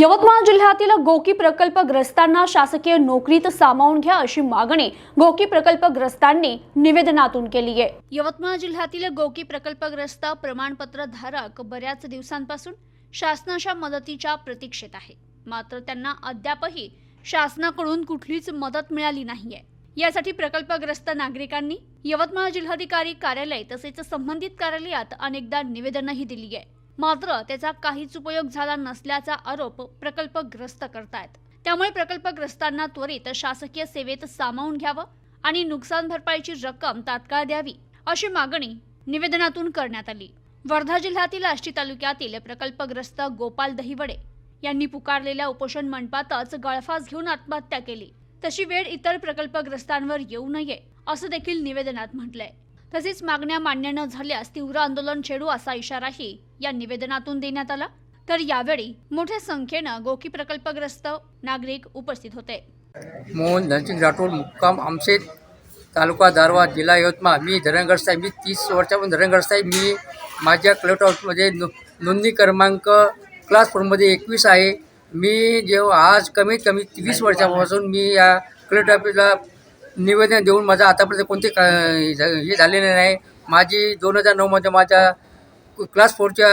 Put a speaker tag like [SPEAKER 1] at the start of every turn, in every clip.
[SPEAKER 1] यवतमाळ जिल्ह्यातील गोकी प्रकल्पग्रस्तांना शासकीय नोकरीत सामावून घ्या अशी मागणी गोकी प्रकल्पग्रस्तांनी निवेदनातून केली आहे. यवतमाळ जिल्ह्यातील गोकी प्रकल्पग्रस्त प्रमाणपत्र धारक बऱ्याच दिवसांपासून शासनाच्या मदतीच्या प्रतीक्षेत आहे. मात्र त्यांना अद्यापही शासनाकडून कुठलीच मदत मिळाली नाहीये. यासाठी प्रकल्पग्रस्त नागरिकांनी यवतमाळ जिल्हाधिकारी कार्यालय तसेच संबंधित कार्यालयात अनेकदा निवेदनही दिली आहे. मात्र त्याचा काहीच उपयोग झाला नसल्याचा आरोप प्रकल्पग्रस्त करतायत. त्यामुळे प्रकल्पग्रस्तांना त्वरित शासकीय सेवेत सामावून घ्यावं आणि नुकसान भरपाईची रक्कम तात्काळ द्यावी अशी मागणी निवेदनातून करण्यात आली. वर्धा जिल्ह्यातील आष्टी तालुक्यातील प्रकल्पग्रस्त गोपाल दहिवडे यांनी पुकारलेल्या उपोषण मंडपातच गळफास घेऊन आत्महत्या केली. तशी वेळ इतर प्रकल्पग्रस्तांवर येऊ नये असं देखील निवेदनात म्हटलंय. तसेच मागण्या मान्य न झाल्यास तीव्र आंदोलन छेडू असा इशाराही या निवेदनातून देण्यात आला. तर यावेळी मोठ्या संख्येनं गोकी प्रकल्पग्रस्त नागरिक उपस्थित होते.
[SPEAKER 2] मोहन धनसिंग राठोड मुक्काम आमचे तालुका दारवा जिल्हा यवतमाळ. मी धरणगड साहेब मी तीस वर्षापासून धरणगड साहेब मी माझ्या क्लट हाऊसमध्ये नो नोंदणी क्रमांक क्लास फोरमध्ये एकवीस आहे. मी जेव्हा आज कमीत कमी वीस वर्षापासून मी या क्लट ऑफिसला निवेदन देऊन माझा आतापर्यंत कोणते का हे झा- हे झालेले नाही. माझी दोन हजार नऊमध्ये माझ्या क्लास फोरच्या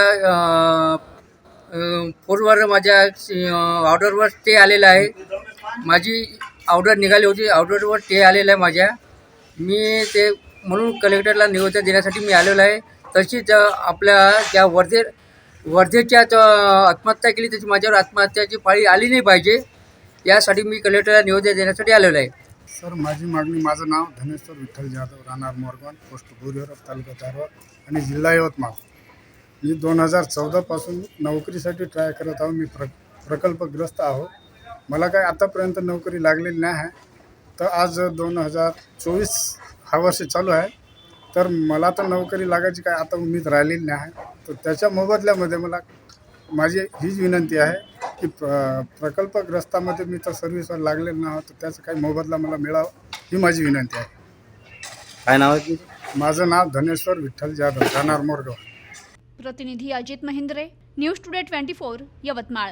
[SPEAKER 2] फोरवर माझ्या ऑर्डरवर ते आलेलं आहे. माझी ऑर्डर निघाली होती. ऑर्डरवर ते आलेलं आहे माझ्या. मी ते म्हणून कलेक्टरला निवेदन देण्यासाठी मी आलेलो आहे. तशीच आपल्या ज्या वर्धे वर्धेच्या आत्महत्या केली त्याची माझ्यावर आत्महत्याची पाळी आली नाही पाहिजे. यासाठी मी कलेक्टरला निवेदन देण्यासाठी आलेलो आहे.
[SPEAKER 3] सर माझी मागणी माझं नाव धनेश्वर विठ्ठल जाधव राहणार मोरगाव पोस्ट बोरीवर तालुका दारवा आणि जिल्हा यवतमाळ. मी दोन हजार चौदापासून नोकरीसाठी ट्राय करत आहो मी प्र प्रकल्पग्रस्त आहो. मला काय आतापर्यंत नोकरी लागलेली नाही आहे. तर आज दोन हजार चोवीस हा वर्ष चालू आहे. तर मला तर नोकरी लागायची काय आता उमेद राहिलेली नाही आहे. तर त्याच्या मोबदल्यामध्ये मला माझी हीच विनंती आहे की प्र प्रकल्पग्रस्तामध्ये मी तर सर्व्हिसवर लागलेलो नाही तर त्याचा काही मोबदला मला मिळावा ही माझी विनंती आहे.
[SPEAKER 4] काय नाव आहे तुमचं?
[SPEAKER 3] माझं नाव धनेश्वर विठ्ठल जाधव राहणार मोरगाव.
[SPEAKER 1] प्रतिनिधी Ajit Mahindre news today twenty four Yavatmal.